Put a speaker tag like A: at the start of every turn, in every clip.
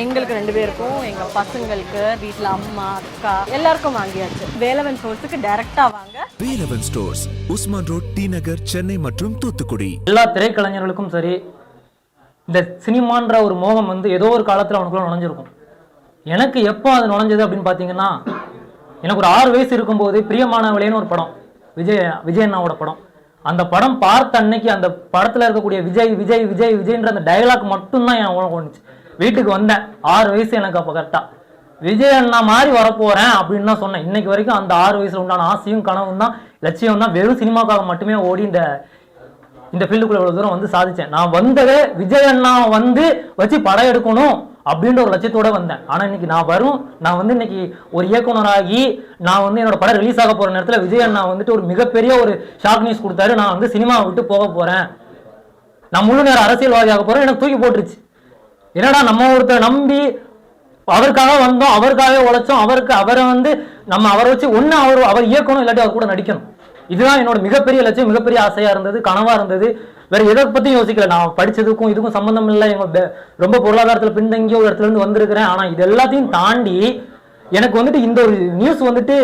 A: எங்களுக்கு ரெண்டு பேருக்கும் எங்க பசங்களுக்கு வீட்ல அம்மா அக்கா எல்லாருக்கும் வாங்கியாச்சு. வேலவன் சோர்ஸுக்கு டைரக்டா வாங்க.
B: Velavan stores Usman road T Nagar Chennai மற்றும் தூத்துக்குடி.
C: எல்லா திரைக்கலைஞர்களுக்கும் சரி இந்த சினிமான்ற ஒரு மோகம் வந்து ஏதோ ஒரு காலத்தில் அவனுக்குள்ள நுழைஞ்சிருக்கும். எனக்கு எப்போ அது நுழைஞ்சது அப்படின்னு பார்த்தீங்கன்னா எனக்கு ஒரு ஆறு வயசு இருக்கும்போது பிரியமானவளேன்னு ஒரு படம் விஜய் விஜய் அண்ணாவோட படம். அந்த படம் பார்த்த அன்னைக்கு அந்த படத்தில் இருக்கக்கூடிய விஜய் விஜய் விஜய் விஜய்ன்ற அந்த டயலாக் மட்டும்தான் என் உணவு கொண்டுச்சு வீட்டுக்கு வந்தேன். ஆறு வயசு எனக்கு அப்போ கரெக்டாக விஜய் அண்ணா மாதிரி வரப்போறேன் அப்படின்னு தான் சொன்னேன். இன்னைக்கு வரைக்கும் அந்த ஆறு வயசுல உண்டான ஆசையும் கனவும் தான் லட்சியம் தான். வெறும் சினிமாக்காக மட்டுமே ஓடி இந்த இந்த ஃபீல்டுக்குள்ள இவ்வளோ தூரம் வந்து சாதிச்சேன். நான் வந்ததே விஜய் அண்ணா வந்து வச்சு படம் எடுக்கணும் அப்படின்ற ஒரு லட்சியத்தோட வந்தேன். ஆனா இன்னைக்கு நான் வரும் நான் வந்து இன்னைக்கு ஒரு இயக்குனராகி நான் வந்து என்னோட படம் ரிலீஸ் ஆக போற நேரத்துல விஜய் அண்ணா வந்துட்டு ஒரு மிகப்பெரிய ஒரு ஷாக் நியூஸ் கொடுத்தாரு. நான் வந்து சினிமாவை விட்டு போக போறேன். நான் முழு நேரம் அரசியல்வாதியாக போறேன். எனக்கு தூக்கி போட்டுருச்சு. என்னடா நம்ம ஒருத்தர் நம்பி அவருக்காக வந்தோம் அவருக்காகவே உழைச்சோம் அவருக்கு அவரை வந்து நம்ம அவரை வச்சு ஒன்று அவர் அவர் இயக்கணும் இல்லாட்டி அவர் கூட நடிக்கணும். இதுதான் என்னோட மிகப்பெரிய லட்சியம் மிகப்பெரிய ஆசையாக இருந்தது கனவாக இருந்தது. வேற எதை பற்றியும் யோசிக்கல. நான் படித்ததுக்கும் இதுக்கும் சம்மந்தம் இல்லை. எங்க ரொம்ப பொருளாதாரத்தில் பின்தங்கிய ஒரு இடத்துல இருந்து வந்திருக்கிறேன். ஆனால் இது எல்லாத்தையும் தாண்டி எனக்கு வந்துட்டு இந்த ஒரு நியூஸ் வந்துட்டு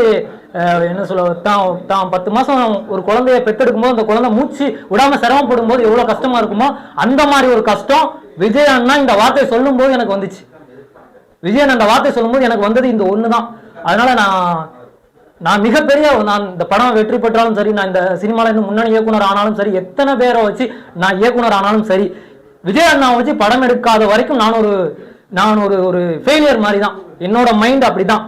C: என்ன சொல்ல தான் தான் பத்து மாதம் ஒரு குழந்தைய பெத்தெடுக்கும் போது அந்த குழந்தை மூச்சு விடாமல் சிரமப்படும் போது எவ்வளோ கஷ்டமாக இருக்குமோ அந்த மாதிரி ஒரு கஷ்டம் விஜய் அண்ணா இந்த வார்த்தையை சொல்லும் போது எனக்கு வந்துச்சு. விஜயன் அந்த வார்த்தை சொல்லும்போது எனக்கு வந்தது இந்த ஒன்று தான் அதனால நான் நான் மிகப்பெரிய நான் இந்த படம் வெற்றி பெற்றாலும் சரி நான் இந்த சினிமாவில் இருந்து முன்னணி இயக்குனர் ஆனாலும் சரி எத்தனை பேரை வச்சு நான் இயக்குனர் ஆனாலும் சரி விஜய் அண்ணாவை வச்சு படம் எடுக்காத வரைக்கும் நான் ஒரு நான் ஒரு ஒரு ஃபெயிலியர் மாதிரி தான் என்னோட மைண்ட் அப்படி தான்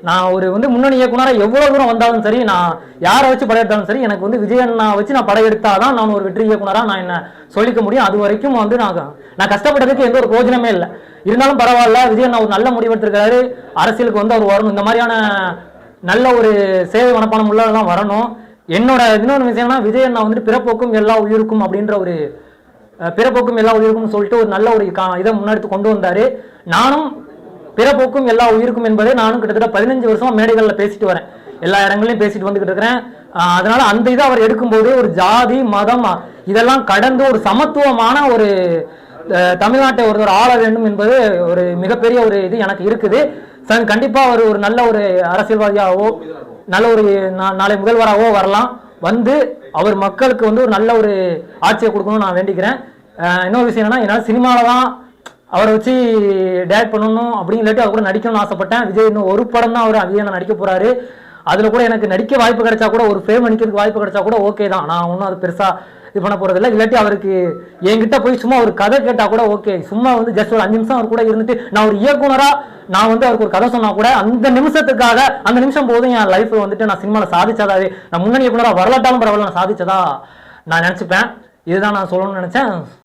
C: நான் ஒரு வந்து முன்னணி இயக்குனராக எவ்வளோ தூரம் வந்தாலும் சரி நான் யாரை வச்சு படையெடுத்தாலும் சரி எனக்கு வந்து விஜய் அண்ணா வச்சு நான் படையெடுத்தால் தான் நான் ஒரு வெற்றி இயக்குனராக நான் என்ன சொல்லிக்க முடியும். அது வரைக்கும் வந்து நான் நான் கஷ்டப்பட்டதுக்கு எந்த ஒரு பிரயோஜனமே இல்லை. இருந்தாலும் பரவாயில்ல விஜய் அண்ணா ஒரு நல்ல முடிவெடுத்திருக்காரு அரசியலுக்கு வந்து அவர் வரணும். இந்த மாதிரியான நல்ல ஒரு சேவை மனப்பானம் உள்ளதெல்லாம் வரணும். என்னோட இன்னொரு விஷயம்னா விஜய் அண்ணா வந்துட்டு பிறப்போக்கும் எல்லா உயிருக்கும் அப்படின்ற ஒரு பிறப்போக்கும் எல்லா உயிருக்கும் சொல்லிட்டு ஒரு நல்ல ஒரு கா- இதை முன்னெடுத்து கொண்டு வந்தாரு. நானும் பிறப்போக்கும் எல்லா உயிருக்கும் என்பதை நானும் கிட்டத்தட்ட பதினஞ்சு வருஷமா மேடைகளில் பேசிட்டு வரேன். எல்லா இடங்களையும் பேசிட்டு வந்துகிட்டு இருக்கிறேன். அதனால அந்த இதை அவர் எடுக்கும்போதே ஒரு ஜாதி மதம் இதெல்லாம் கடந்து ஒரு சமத்துவமான ஒரு தமிழ்நாட்டை ஒருவர் ஆள வேண்டும் என்பது ஒரு மிகப்பெரிய ஒரு இது எனக்கு இருக்குது. ச- கண்டிப்பா அவர் ஒரு நல்ல ஒரு அரசியல்வாதியாகவோ நல்ல ஒரு நா- நாளை முதல்வராகவோ வரலாம். வந்து அவர் மக்களுக்கு வந்து ஒரு நல்ல ஒரு ஆட்சியை கொடுக்கணும்னு நான் வேண்டிக்கிறேன். இன்னொரு விஷயம் என்னன்னா என்னால் சினிமாவில் தான் அவரை வச்சு டேரக்ட் பண்ணணும் அப்படின்னு அவர் கூட நடிக்கணும்னு ஆசைப்பட்டேன். விஜய் இன்னும் ஒரு படம் தான் அவர் விஜய் நான் நடிக்க போகிறாரு அதில் கூட எனக்கு நடிக்க வாய்ப்பு கிடைச்சா கூட ஒரு ஃபேம் நடிக்கிறதுக்கு வாய்ப்பு கிடைச்சா கூட ஓகே தான். நான் ஒன்றும் அது பெருசாக இது பண்ண போகிறதில்ல இல்லை இல்லாட்டி அவருக்கு என்கிட்ட போய் சும்மா ஒரு கதை கேட்டால் கூட ஓகே சும்மா வந்து ஜஸ்ட் ஒரு அஞ்சு நிமிஷம் அவர் கூட இருந்துட்டு நான் ஒரு இயக்குனராக நான் வந்து அவருக்கு ஒரு கதை சொன்னால் கூட அந்த நிமிஷத்துக்காக அந்த நிமிஷம் போதும் என் லைஃப்பில் வந்துட்டு நான் சினிமாவில் சாதிச்சதாவே நான் முன்னணி இயக்குனராக வரலாட்டாலும் பரவாயில்ல நான் சாதிச்சதா நான் நினச்சிப்பேன். இதுதான் நான் சொல்லணும்னு நினச்சேன்.